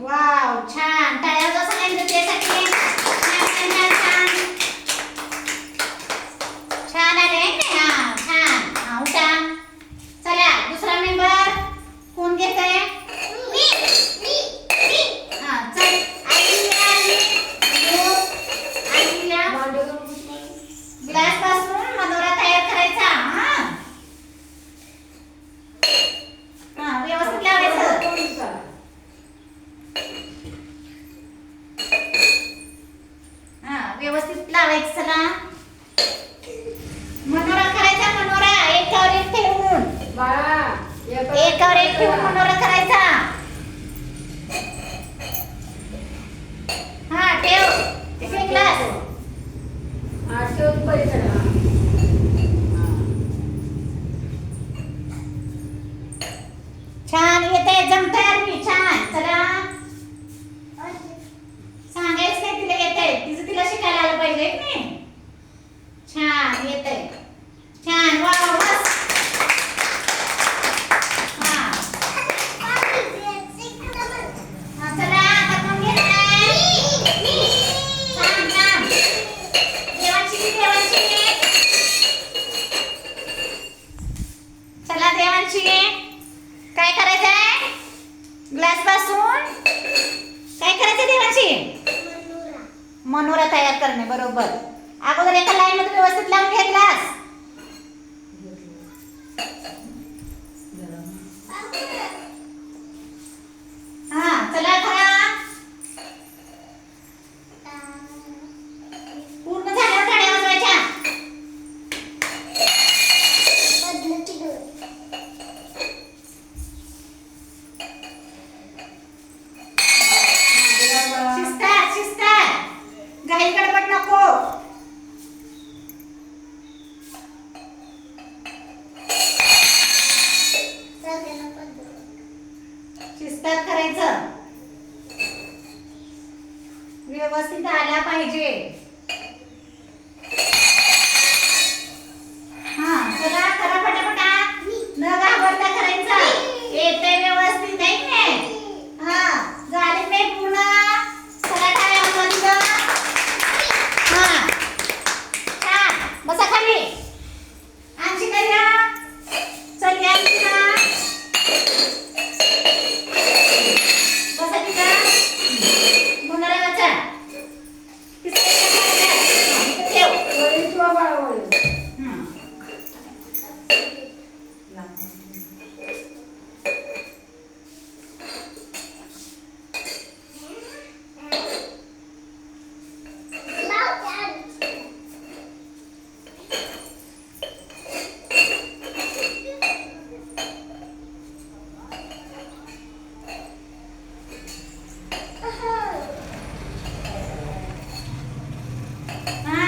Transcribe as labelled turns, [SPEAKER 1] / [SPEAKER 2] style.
[SPEAKER 1] Wow छान टाळ्या वाजवा सगळ्यांनी त्यासाठी छान छान छान छान छान आले हा छान हा उठा चला दुसरा मेंबर कोण घेत आहे हा चल आई आई आई ग्लासपासून मनोरा तयार करायचा हा हा व्यवस्थित लावायचं हा व्यवस्थित लावायचं चला मनोरा करायचा मनोरा एकावर एक ठेवून एकावर एक ठेवून मनोरा करायचा. हा ठेव. तिथे ग्लास. छान येते आरवी छान चला सांगायच काय तिला येतंय तिचं तिला शिकायला आलं पाहिजे की नाही छान येतंय छान वा वा बस हा हा, चला आता कोण घेतंय? छान छान देवांशी देवांशी चला देवांशी काय करायचंय ग्लासपासून? काय करायचंय देवांशी मनोरा तयार करणे बरोबर. अगोदर एका लाईन मध्ये व्यवस्थित लावून घ्या ग्लास शिस्तात करायचं. व्यवस्थित आला पाहिजे. à.